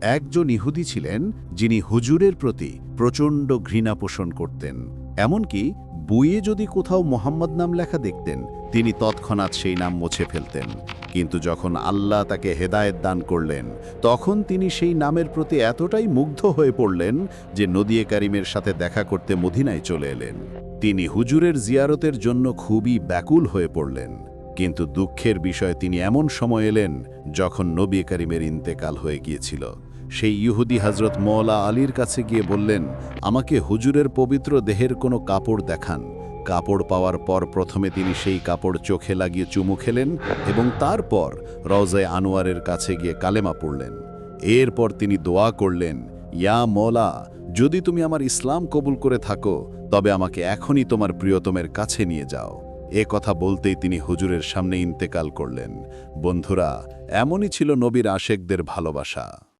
একজন ইহুদি ছিলেন যিনি হুজুরের প্রতি প্রচণ্ড ঘৃণা পোষণ করতেন। এমনকি বইয়ে যদি কোথাও মোহাম্মদ নাম লেখা দেখতেন, তিনি তৎক্ষণাৎ সেই নাম মুছে ফেলতেন। কিন্তু যখন আল্লাহ তাকে হেদায়েত দান করলেন, তখন তিনি সেই নামের প্রতি এতটাই মুগ্ধ হয়ে পড়লেন যে নদিয়ে কারিমের সাথে দেখা করতে মদিনায় চলে এলেন। তিনি হুজুরের জিয়ারতের জন্য খুবই ব্যাকুল হয়ে পড়লেন। কিন্তু দুঃখের বিষয় তিনি এমন সময় এলেন যখন নবী করিমের ইন্তেকাল হয়ে গিয়েছিল। সেই ইহুদি হজরত মৌলা আলীর কাছে গিয়ে বললেন, আমাকে হুজুরের পবিত্র দেহের কোনো কাপড় দেখান। কাপড় পাওয়ার পর প্রথমে তিনি সেই কাপড় চোখে লাগিয়ে চুমু খেলেন এবং তারপর রওজায় আনোয়ারের কাছে গিয়ে কালেমা পড়লেন। এরপর তিনি দোয়া করলেন, ইয়া মৌলা যদি তুমি আমার ইসলাম কবুল করে থাকো, তবে আমাকে এখনই তোমার প্রিয়তমের কাছে নিয়ে যাও। এ কথা বলতেই তিনি হুজুরের সামনে ইন্তেকাল করলেন। বন্ধুরা এমনই ছিল নবীর আশেকদের ভালোবাসা।